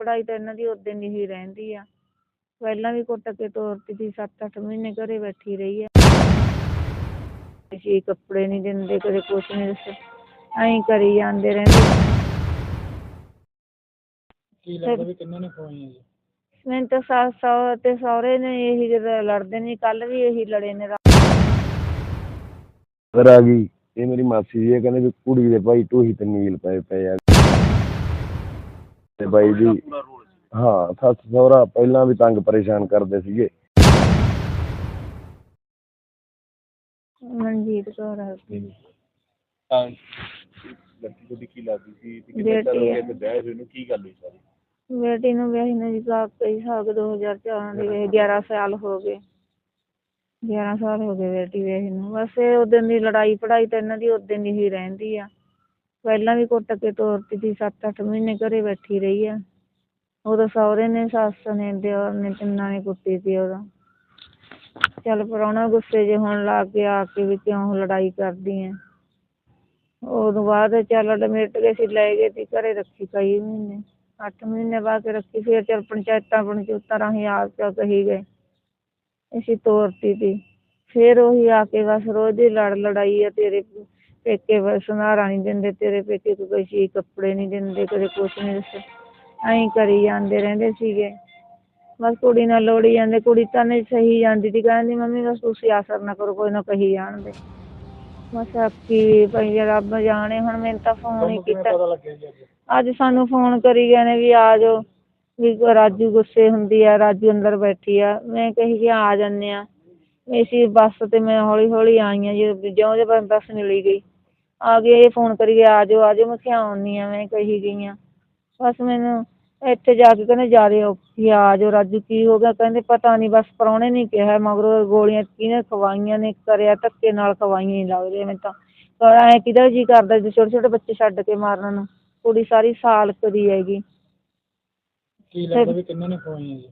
ਪੜ੍ਹਾਈ ਤਾਂ ਇਹਨਾਂ ਦੀ ਉਦੋਂ ਦੀ ਹੀ ਰਹਿੰਦੀ ਆ। ਪਹਿਲਾਂ ਵੀ ਕੁੱਟ ਕੇ ਤੋਰਤੀ ਸੀ ਸੱਤ ਅੱਠ ਮਹੀਨੇ ਘਰੇ ਬੈਠੀ ਰਹੀ ਆ। ਸੀ ਕੱਪੜੇ ਨਹੀਂ ਦਿੰਦੇ ਕਦੇ ਕੁਛ ਨਹੀਂ ਦੱਸ ਐਂ ਕਰੀ ਜਾਂਦੇ ਰਹਿੰਦੇ। ਕੀ ਲੱਗਦਾ ਵੀ ਕਿੰਨਾਂ ਨੇ ਖਵਾਈਆਂ ਜੀ? ਮੈਨੂੰ ਤਾਂ ਸੱਸ ਸਹੁਰੇ ਤੇ ਸਹੁਰੇ ਨੇ ਇਹੀ ਜਦੋਂ ਲੜਦੇ ਨੇ ਕੱਲ ਵੀ ਇਹੀ ਲੜੇ ਨੇ। ਫਿਰ ਆ ਗਈ ਇਹ ਮੇਰੀ ਮਾਸੀ ਜੀ ਇਹ ਕਹਿੰਦੇ ਵੀ ਕੁੜੀ ਦੇ ਭਾਈ ਢੂਹੀ ਤੇ ਨੀਲ ਪਏ ਪਏ ਆ। ਤੇ ਬਾਈ ਜੀ ਹਾਂ ਸੱਸ ਸਹੁਰਾ ਪਹਿਲਾਂ ਵੀ ਤੰਗ ਪਰੇਸ਼ਾਨ ਕਰਦੇ ਸੀਗੇ। ਮਨਜੀਤ ਕੌਰ ਆ ਤਾਂ ਲੜਕੀ ਤੁਹਾਡੀ ਕੀ ਲੱਗਦੀ ਸੀ? ਤੇ ਕਿੰਨੇ ਬੇਟੀ ਸਾਲ ਹੋ ਤੇ ਵਿਆਹ ਹੋਏ ਨੂੰ ਕੀ ਗੱਲ ਹੋਈ ਸਾਰੀ? ਬੇਟੀ ਨੂੰ ਵਿਆਹੀ ਨੂੰ ਜੀ ਕਾ ਕਈ ਸਾਲ 2014 ਦੇ ਵੇ 11 ਸਾਲ ਹੋ ਗਏ। 11 ਸਾਲ ਹੋ ਗਏ ਬੇਟੀ ਵਿਆਹੀ ਨੂੰ। ਬਸ ਇਹ ਉਦੋਂ ਦੀ ਲੜਾਈ ਪੜਾਈ ਤਾਂ ਇਹਨਾਂ ਦੀ ਉਦੋਂ ਦੀ ਹੀ ਰਹਿੰਦੀ ਆ। ਪਹਿਲਾਂ ਵੀ ਕੁੱਟ ਕੇ ਤੋਰਤੀ ਸੀ, ਸੱਤ ਅੱਠ ਮਹੀਨੇ ਘਰੇ ਬੈਠੀ ਰਹੀ ਆ। ਉਦੋਂ ਸਹੁਰੇ ਨੇ, ਸੱਸ ਨੇ ਦਿਓਰ ਨੇ ਤਿੰਨਾਂ ਨੇ ਕੁੱਟੀ ਸੀ ਉਦੋਂ ਚੱਲ ਪ੍ਰਾਹੁਣਾ ਗੁੱਸੇ ਜੇ ਹੋਣ ਲੱਗ ਗਿਆ ਆ ਕੇ ਵੀ ਕਿਉਂ ਲੜਾਈ ਕਰਦੀ ਐ। ਉਦੋਂ ਬਾਅਦ ਚੱਲ ਮਿਟ ਗਏ ਸੀ, ਲੈ ਗਏ ਸੀ, ਘਰੇ ਰੱਖੀ ਕਈ ਮਹੀਨੇ। ਅੱਠ ਮਹੀਨੇ ਬਾਅਦ ਰੱਖੀ ਫਿਰ ਚੱਲ ਪੰਚਾਇਤਾਂ ਪੰਚੂਤਾਂ ਰਾਹੀਂ ਆ ਕੇ ਕਹੀ ਗਏ। ਅਸੀਂ ਤੋਰਤੀ ਤੀ ਫਿਰ ਉਹੀ ਆ ਕੇ ਬਸ ਰੋਜ਼ ਦੀ ਲੜ ਲੜਾਈ ਆ ਤੇਰੇ ਪੇਕੇ ਸੁਨਾਰਾ ਨਹੀਂ ਦਿੰਦੇ ਤੇਰੇ ਪੇਕੇ ਕੋਈ ਚੀਜ਼ ਕੱਪੜੇ ਨਹੀਂ ਦਿੰਦੇ ਕਦੇ ਕੁਛ ਨਹੀਂ ਦੱਸ ਐਂ ਕਰੀ ਜਾਂਦੇ ਰਹਿੰਦੇ ਸੀਗੇ। ਬਸ ਕੁੜੀ ਨਾਲ ਲੋੜੀ ਜਾਂਦੇ ਕੁੜੀ ਤਾਂ ਨਹੀਂ ਸਹੀ ਜਾਂਦੀ ਸੀ ਕਹਿੰਦੀ ਮੰਮੀ ਬਸ ਤੁਸੀਂ ਆਸਰ ਨਾ ਕਰੋ ਕੋਈ ਨਾ ਕਹੀ ਜਾਣਦੇ। ਬਸ ਕੀ ਭਈ ਰੱਬ ਜਾਣੇ ਹੁਣ ਮੈਨੂੰ ਤਾਂ ਫੋਨ ਹੀ ਕੀਤਾ। ਅੱਜ? ਸਾਨੂੰ ਫੋਨ ਕਰੀ ਗਏ ਨੇ ਵੀ ਆ ਜਾਓ। ਵੀ ਰਾਜੂ ਗੁੱਸੇ ਹੁੰਦੀ ਆ ਰਾਜੂ ਅੰਦਰ ਬੈਠੀ ਆ। ਮੈਂ ਕਹੀ ਕਿ ਆ ਜਾਂਦੇ ਆ। ਇਸੀ ਬੱਸ ਤੇ ਮੈਂ ਹੌਲੀ ਹੌਲੀ ਆਈ ਆ ਜਿਉਂ ਜਿਉਂ ਬੱਸ ਮਿਲੀ ਗਈ। ਆ ਗਏ ਇਹ ਫੋਨ ਕਰੀ ਗਏ ਆ ਜਾਓ ਆ ਜਾਓ ਮੈਂ ਕਿਹਾ ਆਉਣੀ ਆ ਮੈਂ ਕਹੀ ਗਈ ਆ ਬਸ ਮੈਨੂੰ ਇੱਥੇ ਜਾ ਕੇ ਕਹਿੰਦੇ ਜਿਆਦੇ ਔਖੀ ਆ ਆ ਜਾਓ ਰਾਜੂ ਕੀ ਹੋ ਗਿਆ? ਕਹਿੰਦੇ ਪਤਾ ਨਹੀਂ ਬਸ ਪ੍ਰਾਹੁਣੇ ਨੇ ਕਿਹਾ ਮਗਰੋਂ ਗੋਲੀਆਂ ਕਿਹਨੇ ਖਵਾਈਆਂ ਨੇ ਕਰਿਆ ਧੱਕੇ ਨਾਲ ਖਵਾਈਆਂ ਹੀ ਲੱਗਦੇ ਮੈਨੂੰ ਤਾਂ। ਐਂ ਕਿਹਦਾ ਜੀ ਕਰਦਾ ਜੀ ਛੋਟੇ ਛੋਟੇ ਬੱਚੇ ਛੱਡ ਕੇ ਮਾਰਨ ਨੂੰ ਕੁੜੀ ਸਾਰੀ ਸਾਲ ਕਦੀ ਹੈਗੀ। ਕੀ ਲੱਗਦਾ ਵੀ ਕਿੰਨਾਂ ਨੇ ਖਵਾਈਆਂ ਜੀ?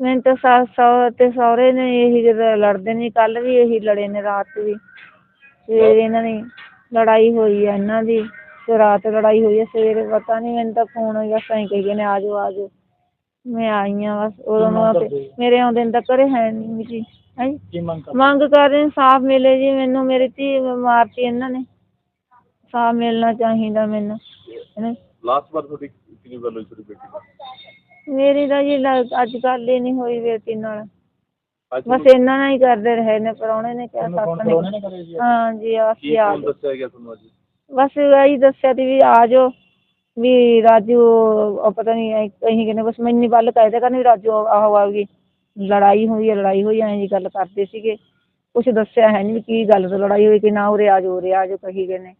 ਮੈਨੂੰ ਤਾਂ ਸੱਸ ਸਹੁਰੇ ਤੇ ਸਹੁਰੇ ਨੇ ਇਹੀ ਜਦੋਂ ਲੜਦੇ ਨੇ ਕੱਲ ਵੀ ਇਹੀ ਲੜੇ ਨੇ ਰਾਤ ਵੀ। ਸਵੇਰੇ ਇਹਨਾਂ ਦੀ ਲੜਾਈ ਹੋਈ ਆ ਇਹਨਾਂ ਦੀ ਤੇ ਰਾਤ ਲੜਾਈ ਹੋਈ ਆ ਸਵੇਰੇ ਪਤਾ ਨਹੀਂ ਮੈਨੂੰ ਤਾਂ ਫੋਨ ਹੋਇਆ ਸਾਈਂ ਕਹੀ ਗਏ ਨੇ ਆ ਜਾਓ ਆ ਜਾਓ। ਮੈਂ ਆਈ ਆ ਬਸ ਉਦੋਂ ਮੈਂ ਹੋ? ਮੇਰੇ ਆਉਂਦੇ ਨੂੰ ਤਾਂ ਘਰੇ ਹੈ ਨਹੀਂ ਜੀ ਹੈਂ? ਜੀ ਕੀ ਮੰਗ ਕਰ ਮੰਗ ਕਰ ਰਹੇ ਇਨਸਾਫ ਮਿਲੇ ਜੀ ਮੈਨੂੰ ਮੇਰੀ ਧੀ ਮਾਰਤੀ ਇਹਨਾਂ ਨੇ। ਇਨਸਾਫ ਮਿਲਣਾ ਚਾਹੀਦਾ ਮੈਨੂੰ ਹੈਂ। ਲਾਸਟ ਵਾਰ ਤੁਹਾਡੀ ਕਿੰਨੀ ਗੱਲ ਹੋਈ ਤੁਹਾਡੀ ਬੇਟੀ ਨਾਲ? ਮੇਰੀ ਤਾਂ ਜੀ ਲ- ਅੱਜ ਕੱਲ੍ਹ ਹੀ ਨਹੀਂ ਹੋਈ ਬੇਟੀ ਨਾਲ। ਬਸ ਇਹਨਾਂ ਨਾਲ ਹੀ ਕਰਦੇ ਰਹੇ ਨੇ ਪ੍ਰਾਹੁਣੇ ਨੇ ਕਿਹਾ ਸੱਸ ਨੇ ਨੇ ਕਰੇ। ਜੀ ਹਾਂ ਜੀ ਅਸੀਂ ਆ ਜਾਓ ਦੱਸਿਆ ਗਿਆ ਤੁਹਾਨੂੰ ਅੱਜ? ਬਸ ਇਹੀ ਦੱਸਿਆ ਤੀ ਵੀ ਆ ਜਾਓ ਵੀ ਰਾਜੂ ਉਹ ਪਤਾ ਨਹੀਂ ਕਹੀਂ ਕਹਿੰਦੇ ਬਸ ਮੈਨੂੰ ਵੱਲ ਕਹਿਦੇ ਕਰਨ ਵੀ ਰਾਜੂ ਆਹੋ ਆ ਗਈ। ਲੜਾਈ ਹੋਈ ਹੈ ਲੜਾਈ ਹੋਈ ਐਂ ਜੀ ਗੱਲ ਕਰਦੇ ਸੀਗੇ। ਕੁਛ ਦੱਸਿਆ ਹੈ ਨਹੀਂ ਵੀ ਕੀ ਗੱਲ ਤੋਂ ਲੜਾਈ ਹੋਈ ਕਿ ਨਾ ਉਰੇ ਆ ਜਾਓ ਉਰੇ ਆ ਜਾਓ ਕਹੀ ਗਏ ਨੇ।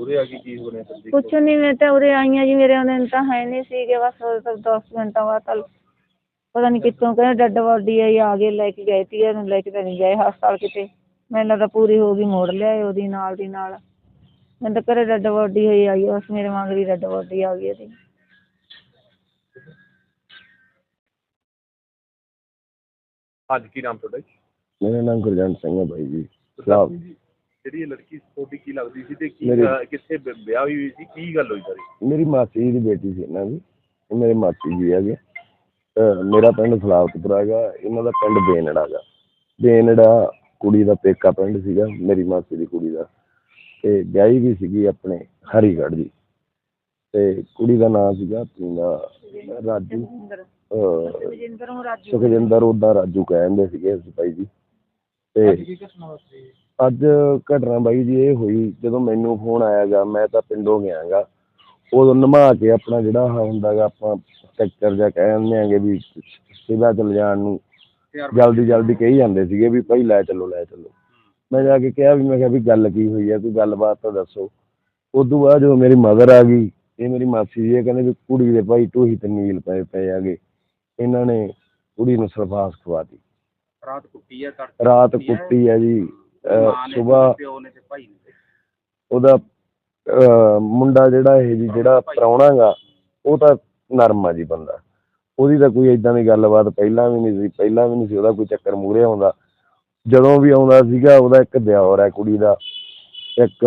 ਉਰੇ ਆ ਕੇ ਕੀ ਹੋ ਰਿਹਾ ਫਿਰ ਕੁਛ ਨਹੀਂ ਮੈਂ ਤਾਂ ਉਰੇ ਆਈਆਂ ਜੀ ਮੇਰੇ ਆਉਂਦੇ ਨੂੰ ਤਾਂ ਹੈ ਨਹੀਂ ਸੀਗੇ ਬਸ ਉਹ ਤਾਂ ਦਸ ਮਿੰਟਾਂ ਬਾਅਦ ਤਾਂ ਪਤਾ ਨਹੀਂ ਕਿੱਥੋਂ ਕਹਿੰਦੇ ਡੈੱਡ ਬੋਡੀ ਆਈ ਆ ਗਏ ਲੈ ਕੇ ਗਏ ਤੀ ਇਹਨੂੰ ਲੈ ਕੇ ਤਾਂ ਨਹੀਂ ਗਏ ਹਸਪਤਾਲ ਕਿਤੇ। ਮੈਨੂੰ ਲੱਗਦਾ ਪੂਰੀ ਹੋ ਗਈ ਮੋੜ ਲਿਆਏ ਉਹਦੀ ਨਾਲ ਦੀ ਨਾਲ। ਮੈਨੂੰ ਤਾਂ ਘਰੇ ਡੈੱਡ ਬੋਡੀ ਹੋਈ ਆਈ ਆ, ਬਸ ਮੇਰੇ ਵਾਂਗ ਦੀ ਡੈੱਡ ਬੋਡੀ ਆ ਗਈ ਇਹਦੀ। ਅੱਜ ਕੀ ਨਾਮ ਤੁਹਾਡਾ ਜੀ? ਮੇਰਾ ਨਾਮ ਗੁਰਜੰਟ ਸਿੰਘ ਹੈ ਬਾਈ ਜੀ ਸਲਾਮ ਜੀ, ਜਿਹੜੀ ਇਹ ਲੜਕੀ ਤੁਹਾਡੀ ਕੀ ਲੱਗਦੀ ਸੀ ਤੇ ਕੀ ਮੇਰੀ- ਅਹ, ਕਿੱਥੇ ਵਿ- ਵਿਆਹ ਹੋਈ ਹੋਈ ਸੀ ਕੀ ਗੱਲ ਹੋਈ ਸਾਰੀ? ਮੇਰੀ ਮਾਸੀ ਜੀ ਦੀ ਬੇਟੀ ਸੀ ਇਹਨਾਂ ਦੀ ਇਹ ਮੇਰੇ ਮਾਸੀ ਜੀ ਹੈਗੇ। ਮੇਰਾ ਪਿੰਡ ਸਲਾਵਤਪੁਰਾ ਹੈਗਾ ਇਹਨਾਂ ਦਾ ਪਿੰਡ ਬੇਨੜਾ ਹੈਗਾ। ਬੇਨੜਾ ਕੁੜੀ ਦਾ ਪੇਕਾ ਪਿੰਡ ਸੀਗਾ ਮੇਰੀ ਮਾਸੀ ਦੀ ਕੁੜੀ ਦਾ। ਤੇ ਵਿਆਹੀ ਵੀ ਸੀਗੀ ਆਪਣੇ ਹਰੀਗੜ੍ਹ ਜੀ ਤੇ ਕੁੜੀ ਦਾ ਨਾਮ ਸੀਗਾ ਆਪਣੀ ਦਾ ਰਾਜੂ ਅਹ ਰਜਿੰਦਰ ਨੂੰ ਰਾਜੂ। ਸੁਖਜਿੰਦਰ ਉਹਦਾ ਰਾਜੂ ਕਹਿੰਦੇ ਸੀਗੇ ਸਿਪਾਹੀ ਜੀ। ਤੇ? ਅੱਜ ਘਟਨਾ ਬਾਈ ਜੀ ਇਹ ਹੋਈ ਜਦੋਂ ਮੈਨੂੰ ਫੋਨ ਆਇਆਗਾ ਮੈਂ ਤਾਂ ਪਿੰਡੋਂ ਗਿਆਗਾ ਉਦੋਂ ਨਮਾ ਕੇ ਆਪਣਾ ਜਿਹੜਾ ਆਹ ਹੁੰਦਾਗਾ ਆਪਾਂ ਸਟ੍ਰਕਚਰ ਜਾਂ ਕਹਿੰਦੇ ਆਂਗੇ ਵੀ ਸਿਵਾ ਚਲ ਜਾਣ ਨੂੰ। ਜਲਦੀ ਜਲਦੀ ਕਹੀ ਜਾਂਦੇ ਸੀਗੇ ਵੀ ਭਾਈ ਲੈ ਚੱਲੋ ਲੈ ਚੱਲੋ। ਮੈਂ ਜਾ ਕੇ ਕਿਹਾ ਵੀ ਮੈਂ ਕਿਹਾ ਵੀ ਗੱਲ ਕੀ ਹੋਈ ਹੈ ਕੋਈ ਗੱਲਬਾਤ ਤਾਂ ਦੱਸੋ। ਉਦੋਂ ਬਾਅਦ ਜਦੋਂ ਮੇਰੀ ਮਦਰ ਆ ਗਈ ਇਹ ਮੇਰੀ ਮਾਸੀ ਜੀ ਇਹ ਕਹਿੰਦੇ ਵੀ ਕੁੜੀ ਦੇ ਭਾਈ ਢੂਹੀ ਤੇ ਨੀਲ ਪਏ ਪਏ ਆਗੇ। ਇਹਨਾਂ ਨੇ ਕੁੜੀ ਨੂੰ ਸਰਫਾਸ ਖਵਾਤੀ ਰਾਤ ਕੁੱਟੀ ਆ ਰਾਤ ਕੁੱਟੀ ਹੈ ਜੀ ਸਵੇਰ ਪਿਓ ਨੇ ਤੇ ਭਾਈ ਨੇ। ਉਹਦਾ ਮੁੰਡਾ ਜਿਹੜਾ ਇਹ ਜੀ ਜਿਹੜਾ ਪ੍ਰਾਹੁਣਾ ਗਾ ਉਹ ਤਾਂ ਨਰਮ ਆ ਜੀ ਬੰਦਾ। ਉਹਦੀ ਤਾਂ ਕੋਈ ਇਦਾਂ ਦੀ ਗੱਲਬਾਤ ਪਹਿਲਾਂ ਵੀ ਨਹੀਂ ਸੀ ਪਹਿਲਾਂ ਵੀ ਨਹੀਂ ਸੀ ਉਹਦਾ ਕੋਈ ਚੱਕਰ ਮੂਰੇ ਆਉਂਦਾ। ਜਦੋਂ ਵੀ ਆਉਂਦਾ ਸੀਗਾ ਉਹਦਾ ਇੱਕ ਦਿਓਰ ਹੈ ਕੁੜੀ ਦਾ ਇੱਕ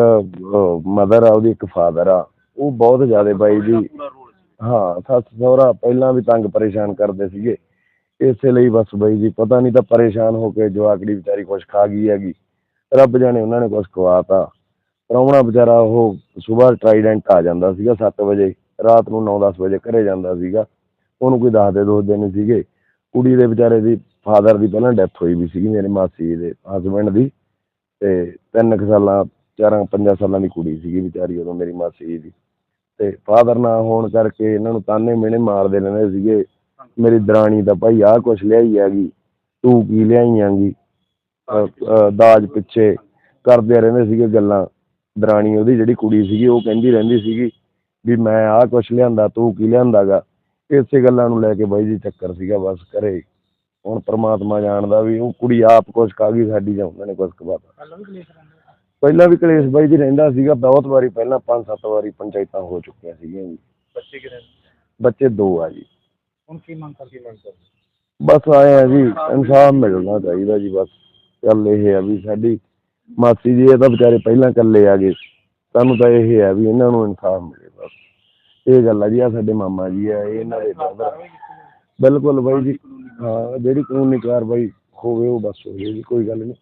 ਮਦਰ ਆ ਉਹਦੀ ਇੱਕ ਫਾਦਰ ਆ। ਉਹ ਬਹੁਤ ਜ਼ਿਆਦਾ ਬਾਈ ਜੀ ਹਾਂ ਸੱਸ ਸਹੁਰਾ ਪਹਿਲਾਂ ਵੀ ਤੰਗ ਪਰੇਸ਼ਾਨ ਕਰਦੇ ਸੀਗੇ। ਇਸੇ ਲਈ ਬਸ ਬਾਈ ਜੀ ਪਤਾ ਨਹੀਂ ਤਾਂ ਪਰੇਸ਼ਾਨ ਹੋ ਕੇ ਜਵਾਕੜੀ ਵਿਚਾਰੀ ਕੁਛ ਖਾ ਗਈ ਹੈਗੀ। ਰੱਬ ਜਾਣੇ ਉਹਨਾਂ ਨੇ ਕੁਛ ਖਵਾਤਾ। ਪ੍ਰਾਹੁਣਾ ਵਿਚਾਰਾ ਉਹ ਸਵੇਰ ਟਰਾਈਡੈਂਟ ਆ ਜਾਂਦਾ ਸੀਗਾ 7 ਵਜੇ, ਰਾਤ ਨੂੰ 9-10 ਵਜੇ ਘਰੇ ਜਾਂਦਾ ਸੀਗਾ। ਉਹਨੂੰ ਕੋਈ ਦੱਸਦੇ ਦੋਸਦੇ ਨਹੀਂ ਸੀਗੇ। ਕੁੜੀ ਦੇ ਵਿਚਾਰੇ ਦੀ ਫਾਦਰ ਦੀ ਪਹਿਲਾਂ ਡੈਥ ਹੋਈ ਵੀ ਸੀਗੀ, ਮੇਰੇ ਮਾਸੀ ਦੇ ਹਸਬੰਡ ਦੀ। ਤੇ ਤਿੰਨ ਸਾਲਾਂ, ਚਾਰਾਂ ਪੰਜਾਂ ਸਾਲਾਂ ਦੀ ਕੁੜੀ ਸੀਗੀ ਵਿਚਾਰੀ, ਉਦੋਂ ਮੇਰੀ ਮਾਸੀ ਦੀ। ਤੇ ਫਾਦਰ ਨਾ ਹੋਣ ਕਰਕੇ ਇਹਨਾਂ ਨੂੰ ਤਾਨੇ ਮਿਹਣੇ ਮਾਰਦੇ ਰਹਿੰਦੇ ਸੀਗੇ। ਮੇਰੀ ਦਰਾਣੀ ਦਾ ਭਾਈ ਆਹ ਕੁਛ ਲਿਆਈ ਹੈਗੀ, ਤੂੰ ਕੀ ਲਿਆਈ ਆਂਗੀ ਦਾਜ ਪਿੱਛੇ ਕਰਦੇ ਰਹਿੰਦੇ ਸੀਗੇ ਗੱਲਾਂ। ਦਰਾਣੀ ਉਹਦੀ ਜਿਹੜੀ ਕੁੜੀ ਸੀਗੀ ਉਹ ਕਹਿੰਦੀ ਰਹਿੰਦੀ ਸੀਗੀ ਵੀ ਮੈਂ ਆਹ ਕੁਛ ਲਿਆਂਦਾ ਤੂੰ ਕੀ ਲਿਆਂਦਾਗਾ? ਇਸੇ ਗੱਲਾਂ ਨੂੰ ਲੈ ਕੇ ਬਾਈ ਜੀ ਚੱਕਰ ਸੀਗਾ ਬਸ ਘਰੇ। ਹੁਣ ਪ੍ਰਮਾਤਮਾ ਜਾਣਦਾ ਵੀ ਉਹ ਕੁੜੀ ਆਪ ਕੁਛ ਖਾ ਗਈ ਸਾਡੀ ਜਾਂ ਉਹਨਾਂ ਨੇ ਕੁਛ ਖਵਾਤਾ ਪਹਿਲਾਂ ਵੀ ਕਲੇਸ਼ ਰਹਿੰਦੇ ਆ? ਪਹਿਲਾਂ ਵੀ ਕਲੇਸ਼ ਬਾਈ ਜੀ ਰਹਿੰਦਾ ਸੀਗਾ ਬਹੁਤ ਵਾਰੀ ਪਹਿਲਾਂ ਪੰਜ ਸੱਤ ਵਾਰੀ ਪੰਚਾਇਤਾਂ ਹੋ ਚੁੱਕੀਆਂ ਸੀਗੀਆਂ ਜੀ। ਬੱਚੇ ਕਿੰਨੇ ਨੇ? ਬੱਚੇ ਦੋ ਆ ਜੀ। ਹੁਣ ਕੀ ਮੰਗ ਕਰਦੇ? ਕੀ ਮੰਗ ਕਰਦੇ? ਬਸ ਆਏ ਆ ਜੀ ਇਨਸਾਫ ਮਿਲਣਾ ਚਾਹੀਦਾ ਜੀ ਬਸ। ਗੱਲ ਇਹ ਆ ਵੀ ਸਾਡੀ ਮਾਸੀ ਜੀ, ਇਹ ਤਾਂ ਵਿਚਾਰੇ ਪਹਿਲਾਂ ਇਕੱਲੇ ਆ ਗਏ ਸਾਨੂੰ ਤਾਂ ਇਹ ਆ ਵੀ ਇਹਨਾਂ ਨੂੰ ਇਨਸਾਫ ਮਿਲੇ ਬਸ। ਇਹ ਗੱਲ ਆ ਜੀ ਆ ਸਾਡੇ ਮਾਮਾ ਜੀ ਆ, ਇਹ ਇਹਨਾਂ ਦੇ brother ਬਿਲਕੁਲ ਬਾਈ ਜੀ, ਹਾਂ, ਜਿਹੜੀ ਕਾਨੂੰਨੀ ਕਾਰਵਾਈ ਹੋਵੇ ਉਹ ਬਸ ਹੋਵੇ ਜੀ, ਕੋਈ ਗੱਲ ਨਹੀਂ।